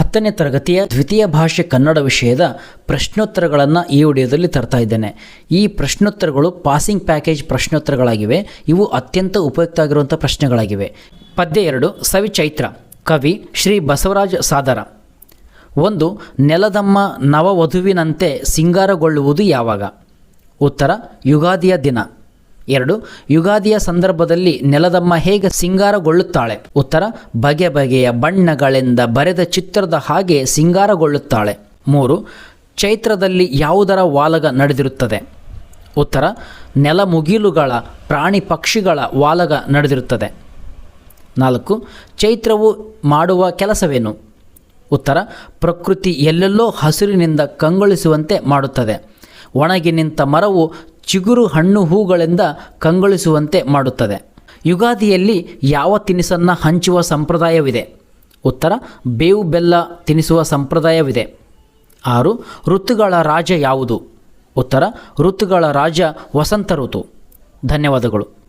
ಹತ್ತನೇ ತರಗತಿಯ ದ್ವಿತೀಯ ಭಾಷೆ ಕನ್ನಡ ವಿಷಯದ ಪ್ರಶ್ನೋತ್ತರಗಳನ್ನು ಈ ವಿಡಿಯೋದಲ್ಲಿ ತರ್ತಾ ಇದ್ದೇನೆ. ಈ ಪ್ರಶ್ನೋತ್ತರಗಳು ಪಾಸಿಂಗ್ ಪ್ಯಾಕೇಜ್ ಪ್ರಶ್ನೋತ್ತರಗಳಾಗಿವೆ. ಇವು ಅತ್ಯಂತ ಉಪಯುಕ್ತ ಆಗಿರುವಂಥ ಪ್ರಶ್ನೆಗಳಾಗಿವೆ. ಪದ್ಯ ಎರಡು, ಸವಿ ಚೈತ್ರ, ಕವಿ ಶ್ರೀ ಬಸವರಾಜ ಸಾದರ. ಒಂದು, ನೆಲದಮ್ಮ ನವವಧುವಿನಂತೆ ಸಿಂಗಾರಗೊಳ್ಳುವುದು ಯಾವಾಗ? ಉತ್ತರ, ಯುಗಾದಿಯ ದಿನ. ಎರಡು, ಯುಗಾದಿಯ ಸಂದರ್ಭದಲ್ಲಿ ನೆಲದಮ್ಮ ಹೇಗೆ ಸಿಂಗಾರಗೊಳ್ಳುತ್ತಾಳೆ? ಉತ್ತರ, ಬಗೆ ಬಗೆಯ ಬಣ್ಣಗಳಿಂದ ಬರೆದ ಚಿತ್ರದ ಹಾಗೆ ಸಿಂಗಾರಗೊಳ್ಳುತ್ತಾಳೆ. ಮೂರು, ಚೈತ್ರದಲ್ಲಿ ಯಾವುದರ ವಾಲಗ ನಡೆದಿರುತ್ತದೆ? ಉತ್ತರ, ನೆಲ ಮುಗಿಲುಗಳ ಪ್ರಾಣಿ ಪಕ್ಷಿಗಳ ವಾಲಗ ನಡೆದಿರುತ್ತದೆ. ನಾಲ್ಕು, ಚೈತ್ರವು ಮಾಡುವ ಕೆಲಸವೇನು? ಉತ್ತರ, ಪ್ರಕೃತಿ ಎಲ್ಲೆಲ್ಲೋ ಹಸಿರಿನಿಂದ ಕಂಗೊಳಿಸುವಂತೆ ಮಾಡುತ್ತದೆ. ಒಣಗಿ ನಿಂತ ಮರವು ಚಿಗುರು ಹಣ್ಣು ಹೂಗಳಿಂದ ಕಂಗೊಳಿಸುವಂತೆ ಮಾಡುತ್ತದೆ. ಯುಗಾದಿಯಲ್ಲಿ ಯಾವ ತಿನಿಸನ್ನು ಹಂಚುವ ಸಂಪ್ರದಾಯವಿದೆ? ಉತ್ತರ, ಬೇವು ಬೆಲ್ಲ ತಿನಿಸುವ ಸಂಪ್ರದಾಯವಿದೆ. ಆರು, ಋತುಗಳ ರಾಜ ಯಾವುದು? ಉತ್ತರ, ಋತುಗಳ ರಾಜ ವಸಂತ ಋತು. ಧನ್ಯವಾದಗಳು.